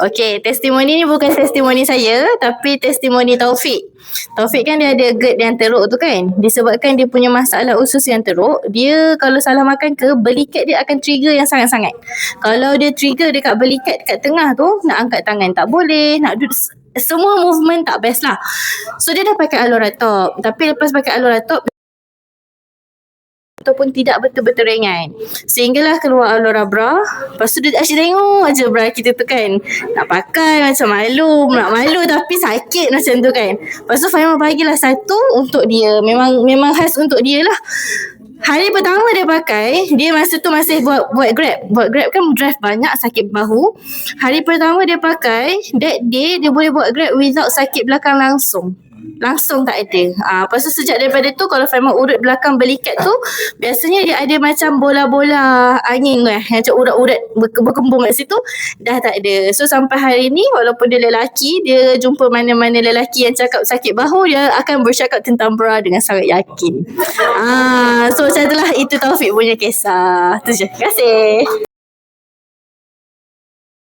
Okey, testimoni ni bukan testimoni saya tapi testimoni Taufik. Taufik kan dia ada GERD yang teruk tu kan. Disebabkan dia punya masalah usus yang teruk, dia kalau salah makan ke, belikat dia akan trigger yang sangat-sangat. Kalau dia trigger dekat belikat dekat tengah tu, nak angkat tangan tak boleh, nak duduk semua movement tak best lah. So dia dah pakai Aloratop. Tapi lepas pakai Aloratop, ataupun tidak betul-betul ringan. Sehinggalah keluar Alora bra. Lepas tu dia asyik tengok aja bra kita tu kan. Nak pakai macam malu. Nak malu tapi sakit macam tu kan. Lepas tu Fahimah bagilah satu untuk dia. Memang memang khas untuk dia lah. Hari pertama dia pakai, dia masa tu masih buat buat Grab. Buat Grab kan drive banyak sakit bahu. Hari pertama dia pakai, that day dia boleh buat Grab without sakit belakang langsung langsung tak ada. Ah, lepas tu sejak daripada tu kalau Faimah urut belakang belikat tu biasanya dia ada macam bola-bola angin lah macam urat-urat berkembung kat situ dah tak ada. So sampai hari ni walaupun dia lelaki dia jumpa mana-mana lelaki yang cakap sakit bahu dia akan bercakap tentang bra dengan sangat yakin. Ah, so macam itulah itu Taufik punya kisah. Tu. Terima kasih.